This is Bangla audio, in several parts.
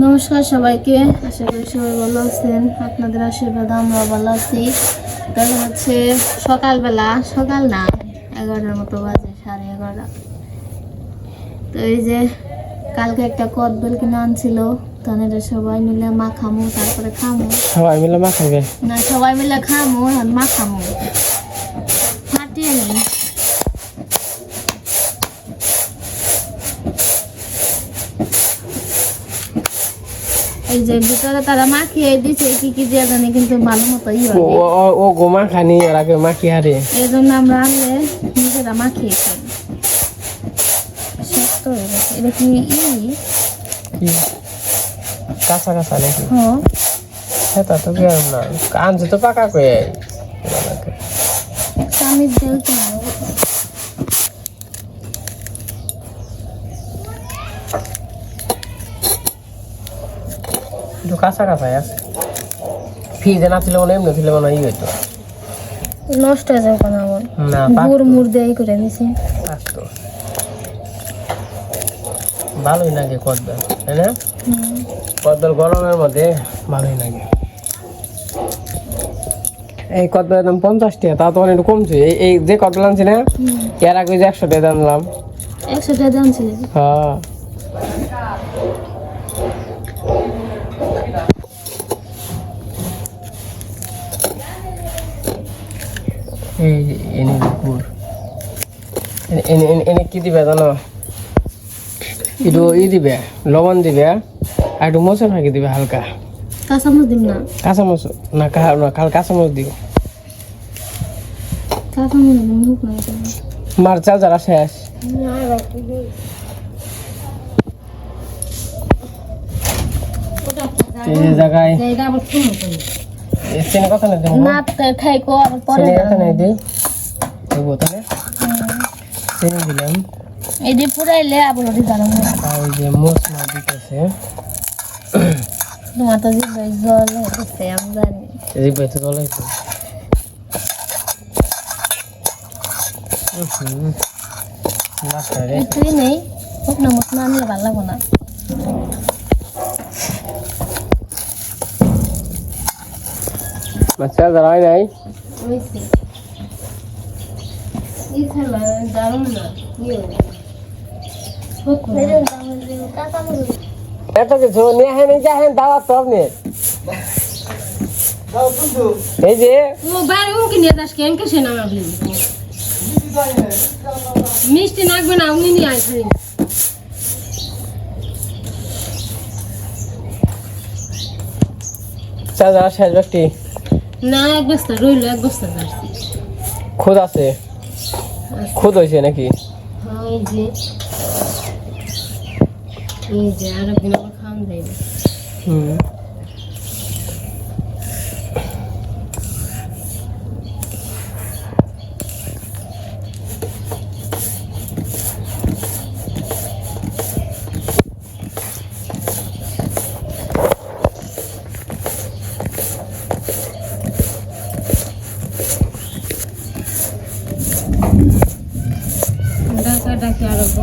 নমস্কার সবাইকে। আশা করি সবাই ভালো আছেন। আপনাদের আশীর্বাদ আমরা ভালো আছি। তখন হচ্ছে সকালবেলা সকাল না এগারোটার মতো বাজে সাড়ে এগারোটা। তো এই যে কালকে একটা কদবেল কিনে আনছিল সবাই মিলে মা খামু তারপরে খামু। সবাই মিলে মা খাইবে না সবাই মিলে খামু আর মা খামু ফাটিয়ে নেই এই যে ভিতরে তারা মাখিয়ে দিছে কি কি দিয়ে জানি কিন্তু ভালো মতো ই হয় ও- ও গোমা খানি আর আগে মা কি হারে এই জন্য আমরা আনলে নিজেরা মাখিয়ে খাই। শক্ত হয়ে গেছে। এটা কি ই? কাঁচা কাঁচা নাকি? হ্যাঁ সেটা তো কি না। আনছে তো পাকা কয়ে চামিচ দেও কি না? একটু কাঁচা কাঁচাই আছে। ফ্রিজে না ছিল মনে এমনি ছিল মনে হয় হইতো। নষ্ট হয়ে যাবে কেন আমার না গুড় মুড় দিয়ে করে দিছি ভালোই লাগে কদবেল তাই না? কদবেল গরমের মধ্যে ভালোই লাগে। এই কদবেলের দাম পঞ্চাশ টাকা তা তো অনেক কমছে। এই এই যে কদবেল আনছি না এর আগে যে একশো টাকা আনলাম। একশো টাকা দাম ছিল হ্যাঁ। এই যে এনে গুড়। এনে- এনে এনে- এনে কি দিবে জানো? একটু ই দিবে লবণ দিবে আর একটু মশলা ফাঁকি দিবে হালকা। কাঁচামচ দিম না? কাঁচামচ না কাল কাঁচামচ দিও। মার চার্জার শেষ জায়গায় চেনে কথা না দেবো না তা- খাইকো আবার পরে চেনে কথা। নাই দিই। এই বোতলে চেনে দিলাম। এই দিয়ে পুরাইলে আবার ওটি দাঁড়াম আর ওই যে মশলা দিতেছে। তোমার তো জিভে জল হচ্ছে আমি জানি। এই বেঁচে চলেছে মাস্টারে তুই নেই শুকনো মুখ না আনলে ভালো লাগবো না। মাস্টার দাঁড়ায় নাই এত কিছু নিয়ে হেন যা হেন দাওয়া তো আপনি এই যে উনকে নিয়ে যাস কেন কে সেনা মাগলি মিষ্টি নাকবে না উনি নিয়ে আসবেন চার্জার শেষ ব্যক্তি না এক বস্তা রইল এক বস্তা যাচ্ছি খুদ আছে? খুদ হয়েছে নাকি? হ্যাঁ এই যে। এই যে আর একদিন আমার খাওয়ান দেয় হুম।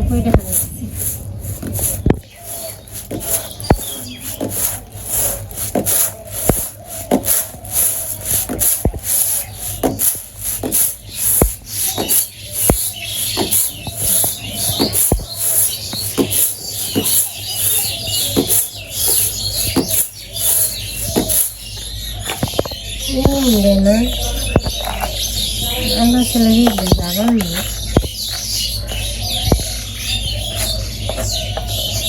muy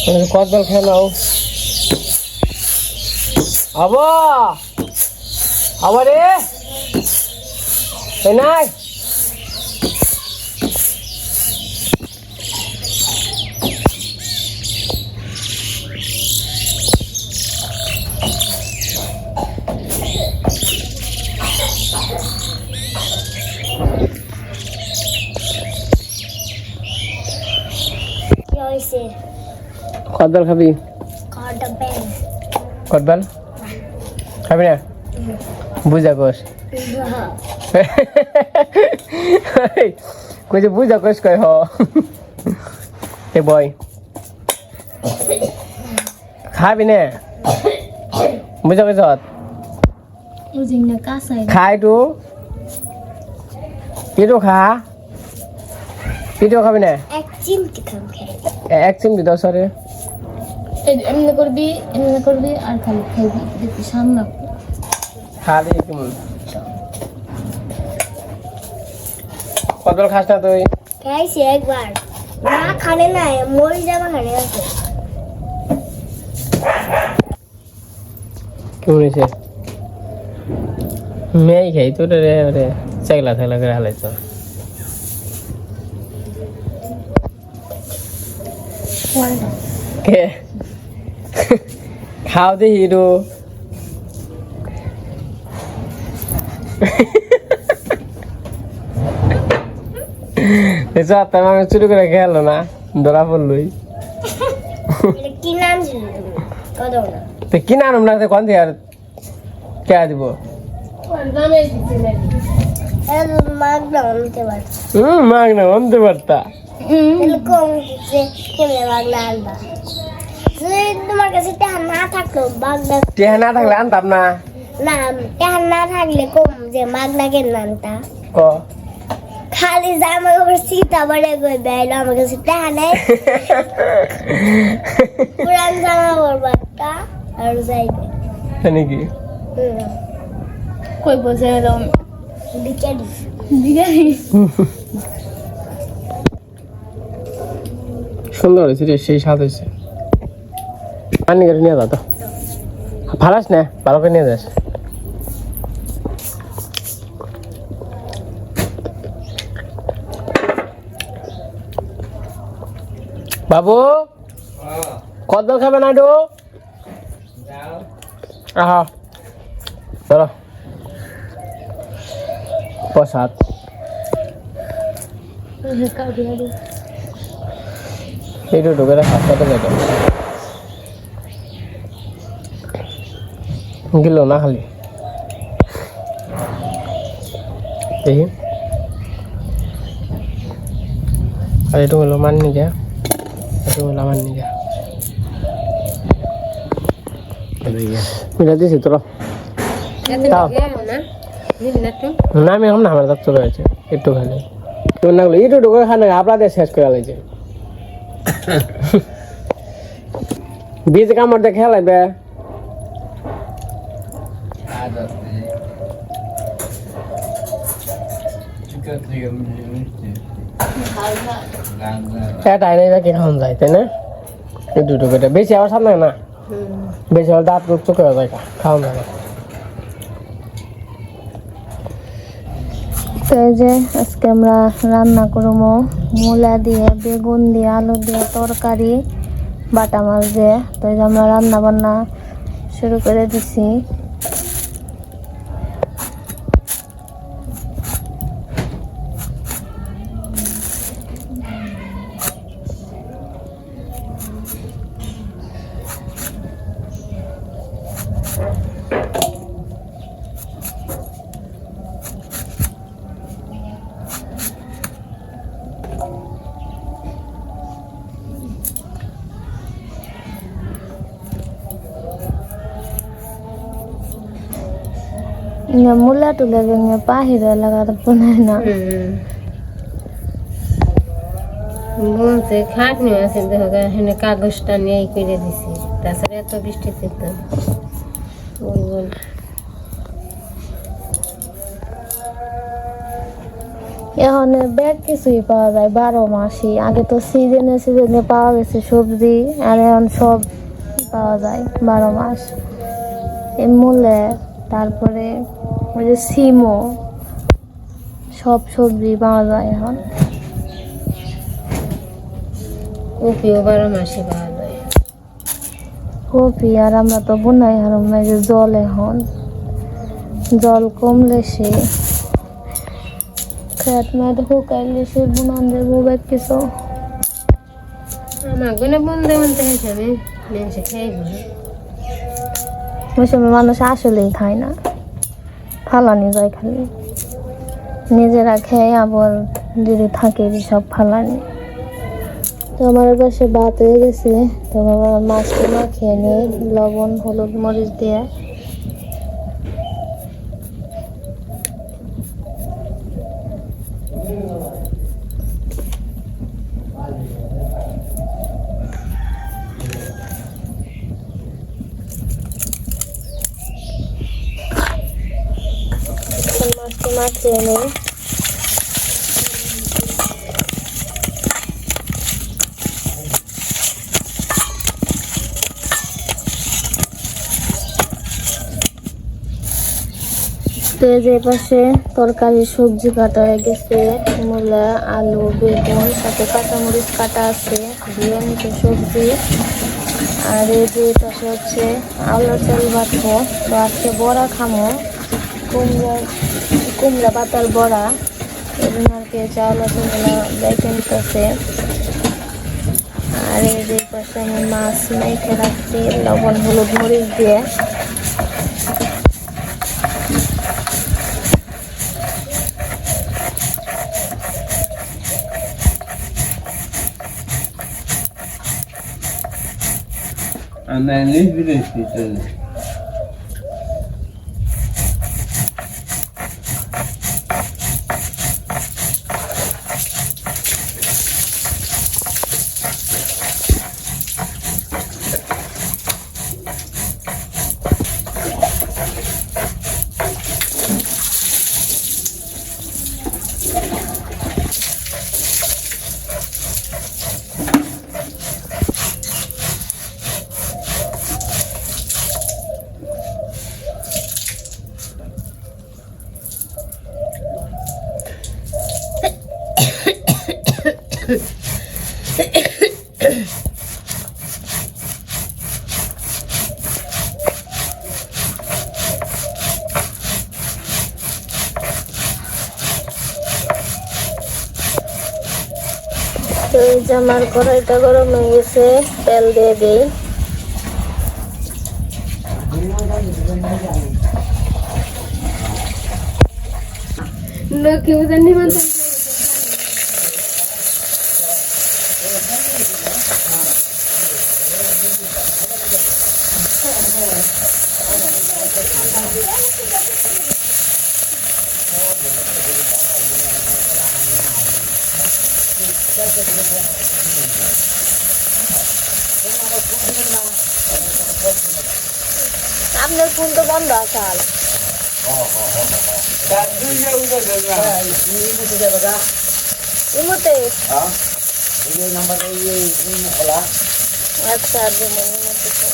কদল খেয়ে নাও? আবা! আবার রে! নাই! কদল খাবি? কদল খাবি না? বুঝা কোষ কইছে বুঝা কোষ কয় হ। এ বয়। খাবি নে? বুঝা জিনিসটা খাই তো ইটো খা। ইটো খাবি না? এক চিমটি খাম এক চিমটি এই যে এমনি করবি এমনি করবি আর খালি খাইবি দেখবি সামনে। খালি কেমন? কদল খাস না তুই? খাইছি একবার। না খানে না মরি যাবা খানে আছে। কেমন হয়েছে? মেয়ে খাই তো রে রে চেগলা থেগলা করে হালাইছ। কে? খাও দে হিরো এসব তেমন আমি চুরি করে খেয়াল না ধরা পড়লই। কি নাম ছিল? না তো কি নাম রাখতে কোন দিয়ে আর কে দিব আনতে হুম মাগ না অনতে পারতা তোমার কাছে টাকা না থাকল বাগদা টেহা না থাকলে আনতাম না? না টাকা না থাকলে কম যে মাগ না কেন আনতা? ক? খালি জামা কাপড় সীতা বলে কই বেড়াইলো আমার কাছে টাকা নেই। পুরান জামা বাচ্চা আর যাইবে। নাকি? কই বসে বিরিয়ানি সুন্দর হয়েছে রে সেই স্বাদ হয়েছে। পানি করে নিয়ে যা তো ভালাস না ভালো করে নিয়ে যাস বাবু কত খাবে না একটু আহা চলো প্রসাদ একটু ঢুকে হাসপাতালে যেত গেল না খালি। দেখি। আর একটু হলো মান নিয়ে একটু হলো নিয়ে মিলা দিছি তোরা। না আমি এখন আমার দাঁত চলে গেছে। একটু খালি। কেমন লাগল একটু ঢুকে খানে আপনাদের শেষ করে লাগছে বীজ কামড় দেখে লাগবে এটা এনে কি খাওয়ান যায় তাই না? একটু একটু করে। বেশি আবার সামনে না বেশি আবার দাঁত চোখে যায় খাওয়ান যায় এই যে আজকে আমরা রান্না করব মূলা দিয়ে, বেগুন দিয়ে, আলু দিয়ে, তরকারি, বাটা মাছ দিয়ে। তো এই যে আমরা রান্না বান্না শুরু করে দিছি। পুনে না বলতে খাটনি আছে দেখো এখানে কাগজটা নিয়ে করে দিছি তাছাড়া এত বৃষ্টিতে তো ওই বল এখন ব্যাগ কিছুই পাওয়া যায় বারো মাসই আগে তো সিজনে সিজনে পাওয়া গেছে সবজি আর এখন সব পাওয়া যায় বারো মাস এই মূলে তারপরে ওই যে সিমও সব সবজি পাওয়া যায় এখন। কপিও বারো মাসে পাওয়া যায়। কপি আর আমরা তো বোনাই হারম না যে জল এখন। জল কমলে সে খেত মেট শুকাইলে সে বুনান দেবো ব্যাগ কিছু। আমার গনে বন্ধে বন্ধে মানুষ আসলেই খায় না। ফালানি যায় খালি নিজেরা খেয়ে আবার যদি থাকে সব ফালানি। তো আমার পাশে বাত হয়ে গেছে। তো মাছটা খেয়ে নিয়ে লবণ, হলুদ, মরিচ দিয়ে তো যে পাশে তরকারি সবজি কাটা হয়ে গেছে, মূলা, আলু, বেগুন, সাথে কাঁচামরিচ কাটা আছে দিয়ে নিচে সবজি। আর এই যে পাশে হচ্ছে আলু চাল বাটবো তো আজকে বড়া খামো। কুমড়া কুমড়া পাতার বড়া জন্য আর কি চাউল চালগুলো দেখে নিতেছে। আর এই পাশে আমি মাছ মেখে রাখছি, লবণ, হলুদ, মরিচ দিয়ে। আমরা ইংলিশ বিদেশ চলে তো এই যে আমার কড়াইটা গরম হয়ে গেছে তেল দিয়ে দিই। লক্ষ্মী জানি নিমন্ত্রণ আপনার ফোন তো বন্ধ আসাল ইমতে আচ্ছা দেবো ইমতে ফোন।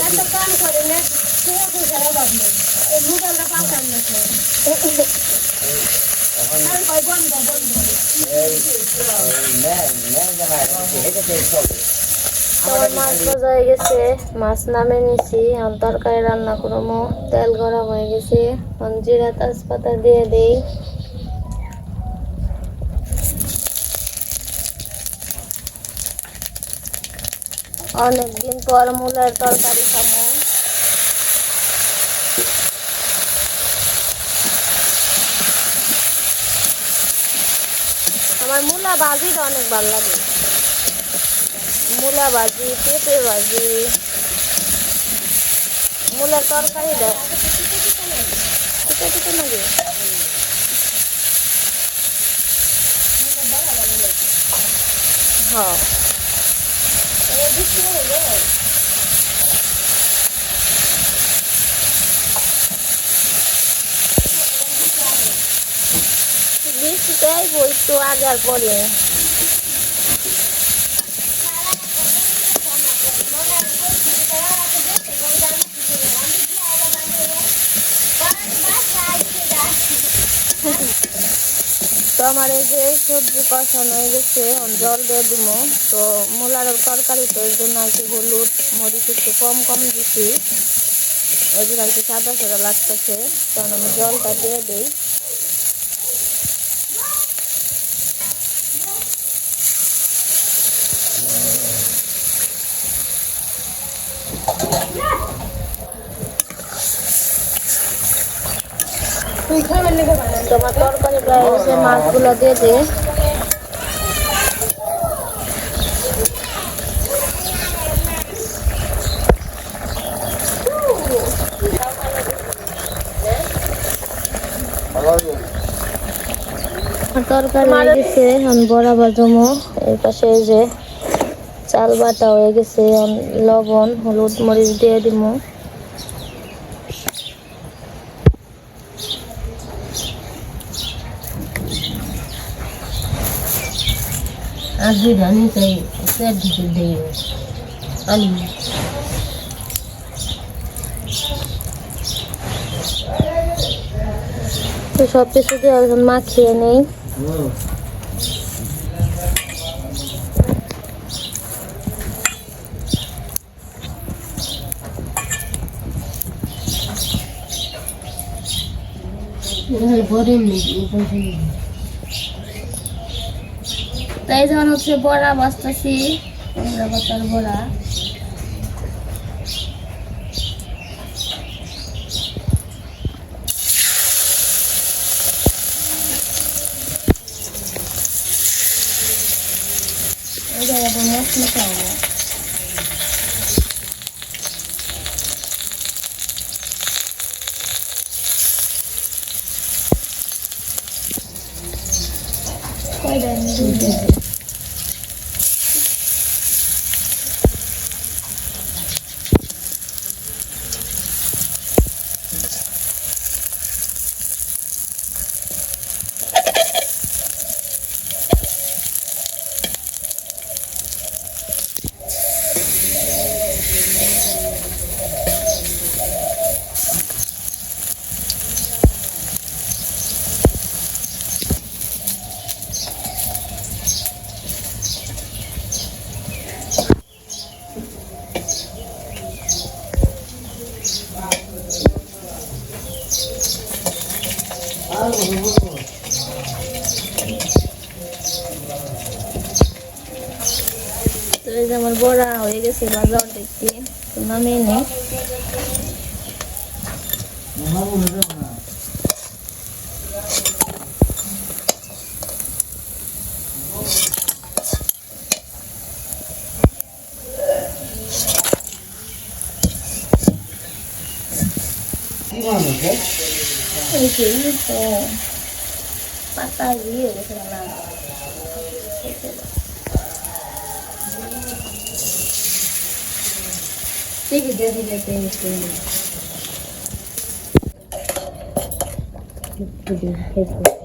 এত কাম করে না খেয়ে খেয়ে সারা বাদ নেই এই মোবাইলটা পাল্টান আর কয় বন্ধ বন্ধ আমার মাছ ভাজা হয়ে গেছে। মাছ নামে নিছি আর তরকারি রান্না করব। তেল গরম হয়ে গেছে। জিরা তেজপাতা দিয়ে দেই। অনেকদিন পর মূলের তরকারি খাব। আমার মূলা ভাজিটা অনেক ভালো লাগে। মূলা ভাজি, পেঁপে ভাজি। মূলার তরকারি দেয় পিঠে পিঠে নাকি হ্যাঁ। বৃষ্টিতে আইবো একটু আগে আর পরে। তো আমার এই যে সবজি কষানো হয়ে গেছে জল দিয়ে দিব তো মূলার তরকারি তো এর জন্য আর কি হলুদ, মরিচ একটু কম কম দিছি। ওই জন্য আর কি সাদা সাদা লাগতেছে। কারণ আমি জলটা দিয়ে দিই। তোমার তরকারি প্রায় মাছগুলো দিয়ে দে। পাশে যে চাল বাটা হয়ে গেছে লবণ হলুদ মরিচ দিয়ে দিব আর দুই ধানি চাই পেট দিতে দেই আলু তো সব কিছু দিয়ে এখন মাখিয়ে নেই। গরম নেই তাই যখন হচ্ছে বড়া বাঁচতেছি। কুমড়া পাতার বড়া। এই জায়গাটা 快点，快点。তো এই যে আমার বড়া হয়ে গেছে বাজার দেখতে। তো নামিয়ে নেই। এই যে এই তো পাতা দিয়ে গেছে না ঠিক আছে দিলে তেল তেল তো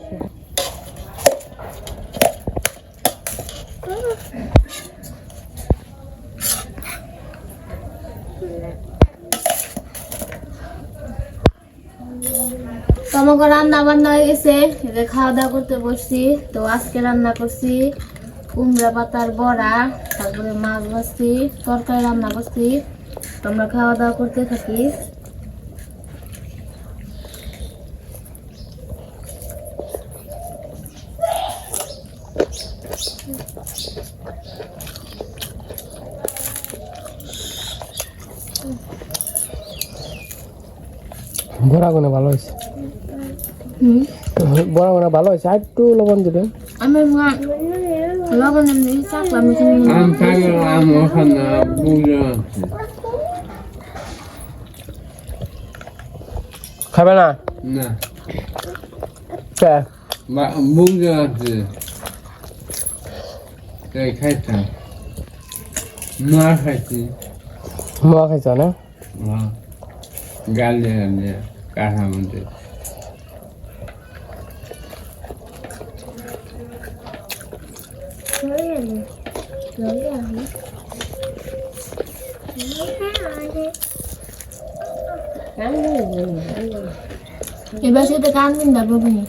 আমাকে রান্না বান্না হয়ে গেছে। এতে খাওয়া দাওয়া করতে বসছি। তো আজকে রান্না করছি কুমড়া পাতার বড়া, তারপরে মাছ ভাজছি, তরকারি রান্না করছি। তো আমরা খাওয়া দাওয়া করতে থাকি। বড়া গুনে ভালো হয়েছে। হুম। বড়া ভালো হয়েছে। আর একটু লবণ দিবেন আমি লবণ এমনি বুঝে। খাবে না? না। বুঝে আছে তাই খাইতাম মার খাইছি। মোয়া খাইছ না? গালে গালে কাঠার মধ্যে এবার সেটা কানবেন না বাবুনি